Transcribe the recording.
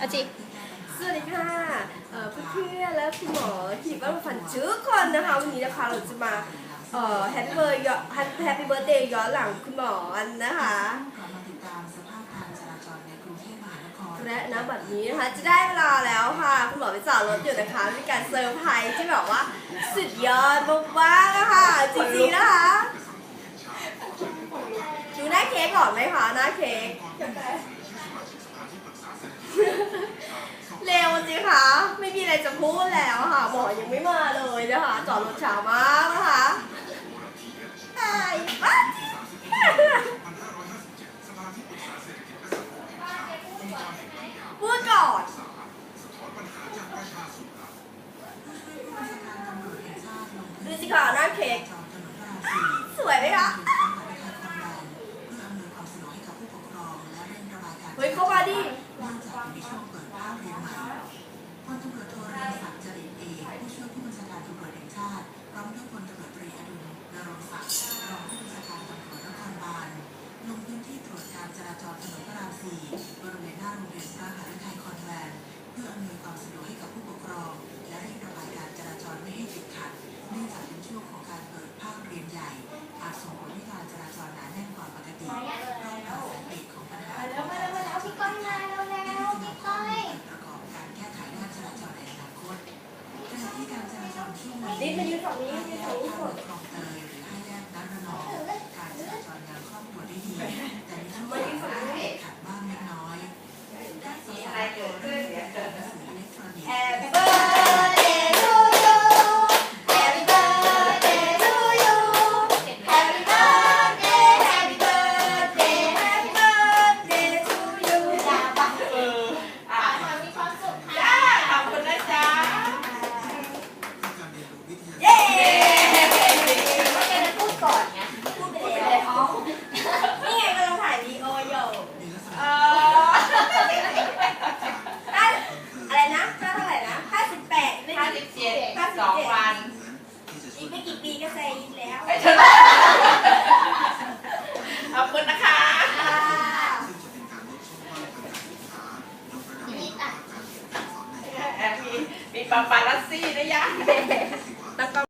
อาจิสวัสดีค่ะเอ่อเพื่อนๆและคุณหมอที่บ้านฝันทุกคนนะคะ วันนี้นะคะเราจะมาเอ่อแฮปปี้เบิร์ดแฮปปี้เบิร์ดเดย์ย้อนหลังคุณหมอกันนะคะและณบัดนี้นะคะจะได้เวลาแล้วค่ะ คุณหมอไปจอดรถอยู่นะคะมีการเซอร์ไพรส์ที่แบบว่าสุดยอดมากๆนะคะจริงๆนะคะดูหน้าเค้กก่อนไหมคะหน้าเค้ก คะ ไม่มีอะไรจะพูดแล้วค่ะหมอยังไม่มาเลยนะคะจอดรถช้ามากนะคะไอ้บ้าพูดก่อนดูสิค่ะหน้าเค้กสวยไหมคะเฮ้ยเข้ามาดิ พลตำรวจโทรณศักดิ์จริตเอกผู้ช่วยผู้บัญชาการตำรวจแห่งชาติพร้อมด้วยพลตำรวจตรีอดุลนรงศักดิ์รองผู้บัญชาการตำรวจนครบาลลงพื้นที่ตรวจการจราจรถนนพระราม4บริเวณหน้าโรงเรียนพระหฤทัยคอนแวนต์เพื่ออำนวยความสะดวกให้กับผู้ปกครอง และเร่งระบายการจราจรไม่ให้ติดขัด เนื่องจากเป็นช่วงของการเปิดภาคเรียนใหญ่อาจส่งผลให้การจราจรหนาแน่นกว่าปกติ ช่วงนี้นิดมายื เจ็ดสองวันอีกไม่กี่ปีก็เซยินแล้วขอบคุณนะคะอ่านี่อะแอบมีมีปาปาลัสซี่นะยะเ